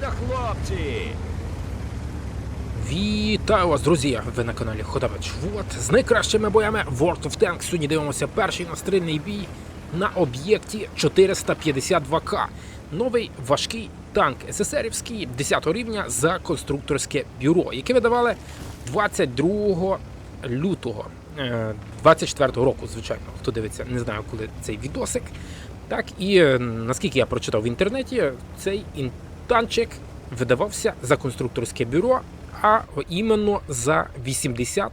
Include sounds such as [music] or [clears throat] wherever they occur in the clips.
Гайда, хлопці! Вітаю вас, друзі! Ви на каналі Ходович Вот з найкращими боями World of Tanks. Сьогодні дивимося перший настрільний бій на об'єкті 452К. Новий важкий танк СССРівський 10 рівня за конструкторське бюро, яке видавали 22 лютого 24 року, звичайно. Хто дивиться, не знаю, коли цей відосик. Так, і е, наскільки я прочитав в інтернеті, цей танчик видавався за конструкторське бюро, а іменно за 80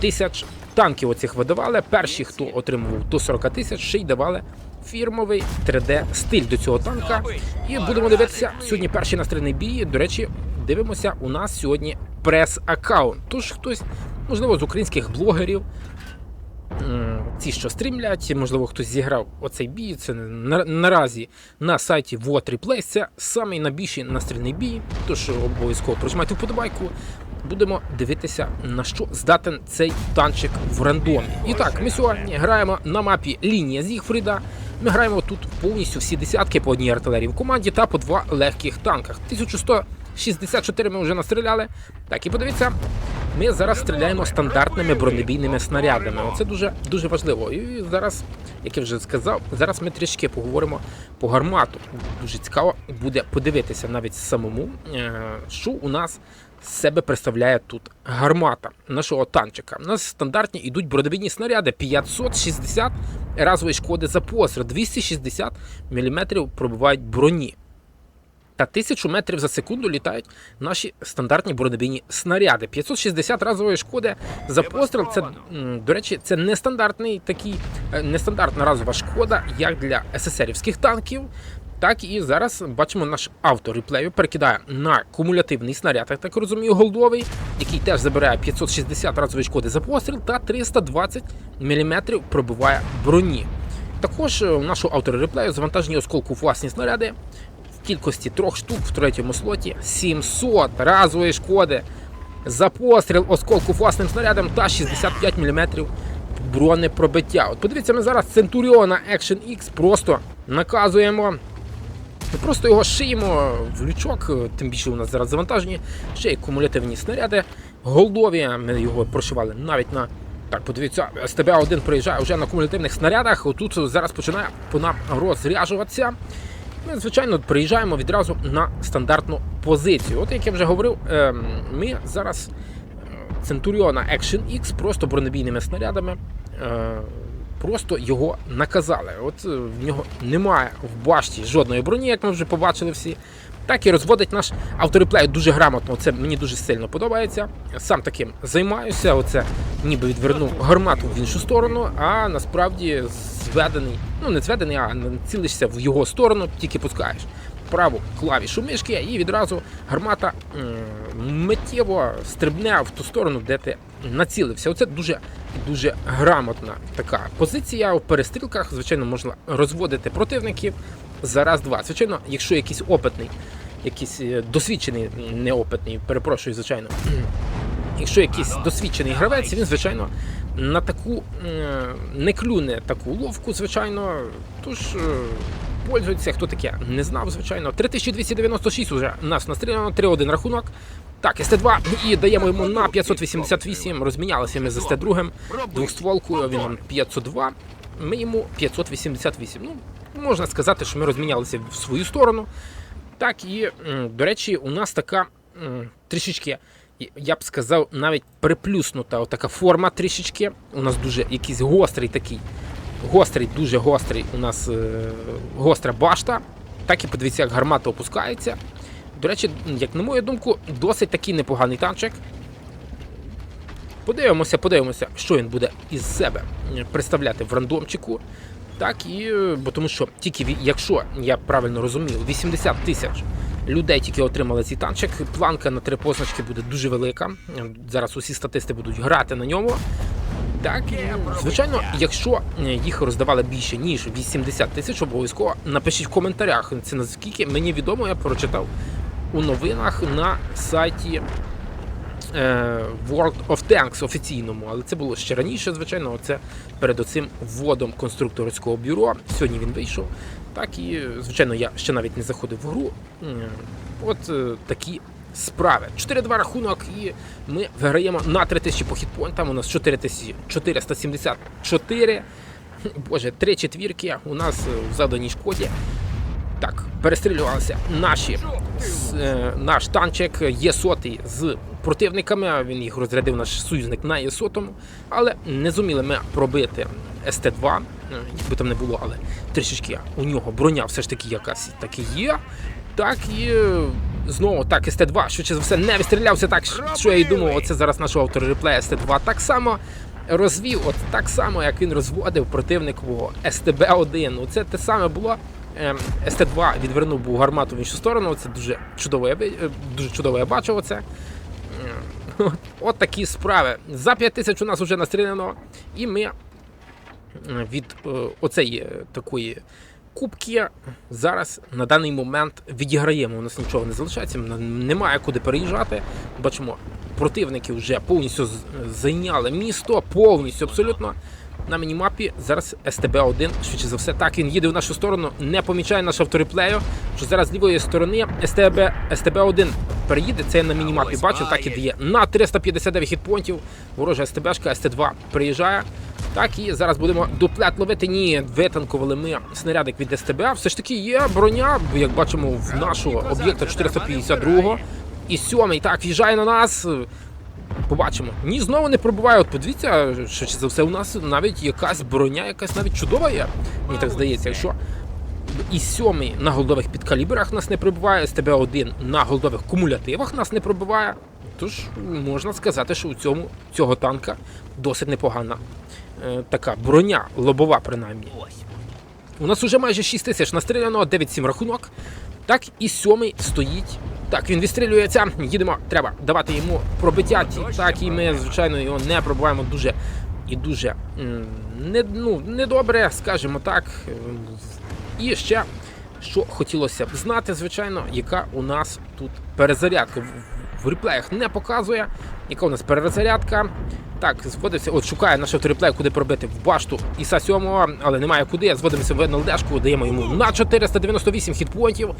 тисяч танків оцих видавали. Перші, хто отримував до 40 тисяч, ще й давали фірмовий 3D-стиль до цього танка. І будемо дивитися сьогодні перший настрільний бій. До речі, дивимося, у нас сьогодні прес-аккаунт. Тож хтось, можливо, з українських блогерів Ті, що стрімлять, можливо, хтось зіграв оцей бій. Це на, наразі на сайті Вот Replays. Це самий найбільший настрільний бій. Тож обов'язково прожимайте вподобайку. Будемо дивитися, на що здатен цей танчик в рандомі. І так, ми сьогодні граємо на мапі лінія Зігфріда. Ми граємо тут повністю всі десятки по одній артилерії в команді та по два легких танках. 1164 ми вже настріляли. Так, і подивіться, ми зараз стріляємо стандартними бронебійними снарядами. Це дуже дуже важливо. І зараз, як я вже сказав, зараз ми трішки поговоримо по гармату. Дуже цікаво буде подивитися навіть самому, е, що у нас з себе представляє тут гармата нашого танчика. У нас стандартні йдуть бронебійні снаряди 560 разової шкоди за постріл, 260 мм пробивають броні та 1000 метрів за секунду літають наші стандартні бронебійні снаряди. 560 разової шкоди за постріл. Це до речі, це нестандартний такий, е, нестандартна разова шкода, як для СССРівських танків. Так і зараз бачимо наш автореплею перекидає на кумулятивний снаряд, я так розумію, голдовий, який теж забирає 560 разової шкоди за постріл та 320 мм пробиває броні. Також е, у нашого автора реплею завантажені осколку власні снаряди кількості трьох штук в третьому слоті 700 разової шкоди за постріл осколку власним снарядом та 65 мм бронепробиття. От подивіться, ми зараз Центуріона Action X просто наказуємо. Ми просто його шиємо в лючок, тим більше у нас зараз завантажені ще й кумулятивні снаряди. Голдові ми його прошивали навіть на. Так, подивіться, СТБ-1 приїжджає вже на кумулятивних снарядах. Отут зараз починає по нам розряджуватися. Ми, звичайно, приїжджаємо відразу на стандартну позицію. От як я вже говорив, ем, ми зараз Центуріона Action X просто бронебійними снарядами. е, Просто його наказали. От е, в нього немає в башті жодної броні, як ми вже побачили всі. Так і розводить наш автореплей дуже грамотно. Це мені дуже сильно подобається. Сам таким займаюся. Оце ніби відвернув гармату в іншу сторону, а насправді зведений, ну не зведений, а цілишся в його сторону, тільки пускаєш праву клавішу мишки, і відразу гармата миттєво стрибне в ту сторону, де ти націлився. Оце дуже дуже грамотна така позиція. У перестрілках, звичайно, можна розводити противників за раз-два. Звичайно, якщо якийсь опитний, якийсь е, досвідчений, неопитний, перепрошую, звичайно. [clears throat] Якщо якийсь досвідчений гравець, він, звичайно, на таку е, не клюне таку ловку, звичайно. Тож е, пользується, хто таке не знав, звичайно. 3296 вже нас настріляно, 3-1 рахунок. Так, СТ2 і даємо йому на 588. Розмінялися ми з СТ2 двохстволкою, він 502. Ми йому 588. Ну, можна сказати, що ми розмінялися в свою сторону. Так, і, до речі, у нас така трішечки, я б сказав, навіть приплюснута така форма трішечки. У нас дуже якийсь гострий такий, гострий, дуже гострий у нас е, гостра башта. Так і подивіться, як гармата опускається. До речі, як на мою думку, досить такий непоганий танчик. Подивимося, подивимося, що він буде із себе представляти в рандомчику. Так і е, бо тому, що тільки якщо я правильно розумію, 80 тисяч людей тільки отримали цей танчик. Планка на три позначки буде дуже велика. Зараз усі статисти будуть грати на ньому. Так, звичайно, якщо е, їх роздавали більше ніж 80 тисяч, обов'язково напишіть в коментарях. Це наскільки мені відомо, я прочитав у новинах на сайті World of Tanks офіційному, але це було ще раніше, звичайно. Це перед оцим вводом конструкторського бюро. Сьогодні він вийшов. Так і, звичайно, я ще навіть не заходив в гру. От е, такі справи. 4-2 рахунок, і ми виграємо на 3000 по хітпойнтам. У нас 4474. Боже, три четвірки у нас е, в заданій шкоді. Так, перестрілювалися наші е, наш танчик є сотий з противниками. Він їх розрядив наш союзник на Є-сотому, але не зуміли ми пробити СТ-2, е, якби там не було, але трішечки у нього броня все ж таки якась таки є. Так і е, знову так, СТ-2, швидше за все, не відстрілявся так, що я і думав, оце зараз нашого автореплея СТ-2 так само розвів, от так само, як він розводив противникового СТБ-1. Ну, це те саме було. Ем, СТ-2 відвернув був гармату в іншу сторону. Це дуже чудово. Я е, дуже чудово я бачив оце. Ем, От, такі справи. За 5 тисяч у нас вже настріляно, і ми е, від е, оцеї такої кубки зараз на даний момент відіграємо. У нас нічого не залишається, немає куди переїжджати. Бачимо, противники вже повністю зайняли місто, повністю абсолютно. На мінімапі зараз СТБ-1, швидше за все, так він їде в нашу сторону, не помічає наш автореплею, що зараз з лівої сторони СТБ, СТБ-1 переїде, це я на мінімапі бачив, так і дає на 359 хітпонтів. Ворожа СТБшка, СТ-2 приїжджає. Так і зараз будемо дуплет ловити. Ні, витанкували ми снарядик від СТБ. Все ж таки є броня, як бачимо, в нашого об'єкта 452-го. і сьомий так в'їжджає на нас. Побачимо. Ні, знову не пробуває. От подивіться, що за все у нас навіть якась броня, якась навіть чудова є. Мені так здається, якщо і сьомий на голдових підкалібрах нас не пробиває, СТБ-1 на голдових кумулятивах нас не пробиває. Тож можна сказати, що у цьому цього танка досить непогана е, така броня, лобова принаймні. У нас уже майже 6 тисяч настріляно, 9-7 рахунок. Так, і сьомий стоїть. Так, він відстрілюється. Їдемо, треба давати йому пробиття. Так, і ми, звичайно, його не пробуваємо дуже і дуже не, ну, недобре, скажімо так. І ще, що хотілося б знати, звичайно, яка у нас тут перезарядка. В, реплеях не показує, яка у нас перезарядка. Так, зводився, от шукає наш автореплей, куди пробити в башту Іса 7, але немає куди. Зводимося в НЛДшку, даємо йому на 498 хітпонтів.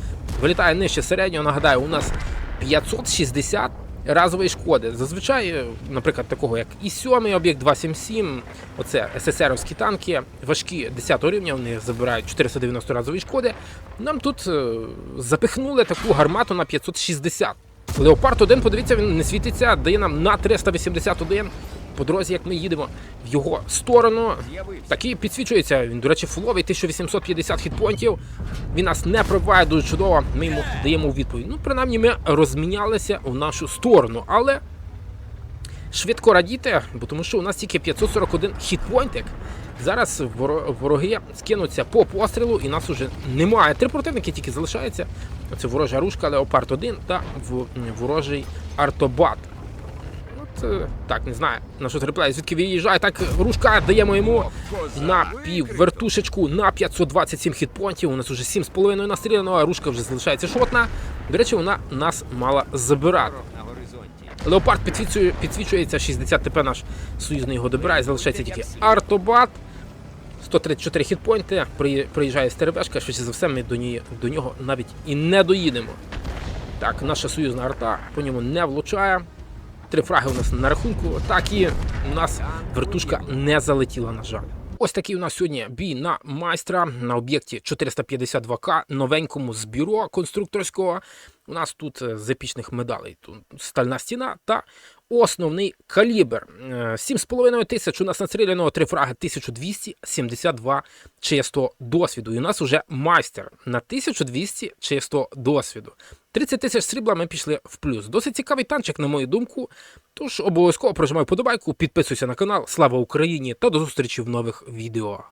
Вилітає нижче середнього. Нагадаю, у нас 560 разової шкоди. Зазвичай, наприклад, такого як і 7 об'єкт 277, оце СССРовські танки, важкі 10 рівня, вони забирають 490 разової шкоди. Нам тут е, запихнули таку гармату на 560. Леопард 1, подивіться, він не світиться, дає нам на 381. По дорозі, як ми їдемо в його сторону, такий підсвічується. Він, до речі, фуловий 1850 хітпонтів. Він нас не пробиває дуже чудово. Ми йому даємо відповідь. Ну, принаймні, ми розмінялися в нашу сторону, але швидко радіти, бо тому що у нас тільки 541 хітпойнтик. Зараз вороги скинуться по пострілу, і нас уже немає. Три противники тільки залишаються. Це ворожа рушка Леопард 1 та ворожий артобат. Е, так, не знаю. На що реплей, звідки виїжджає. Так, рушка даємо йому на пів вертушечку на 527 хітпонтів. У нас уже 7,5 настріляно, а рушка вже залишається шотна. До речі, вона нас мала забирати. Леопард підсвічує, підсвічується 60 ТП наш союзний його добирає, залишається тільки артобат. 134 хітпойнти, приїжджає стеребешка, швидше за все, ми до, ній, до нього навіть і не доїдемо. Так, наша союзна арта по ньому не влучає. Три фраги у нас на рахунку. Так і у нас вертушка не залетіла, на жаль. Ось такий у нас сьогодні бій на майстра на об'єкті 452К, новенькому з бюро конструкторського. У нас тут е, з епічних медалей тут стальна стіна та основний калібр. Е, 7,5 тисяч у нас настріляно, три фраги 1272 чистого досвіду. І у нас уже майстер на 1200 чистого досвіду. 30 тисяч срібла ми пішли в плюс. Досить цікавий танчик, на мою думку. Тож обов'язково прожимай подобайку, підписуйся на канал. Слава Україні та до зустрічі в нових відео.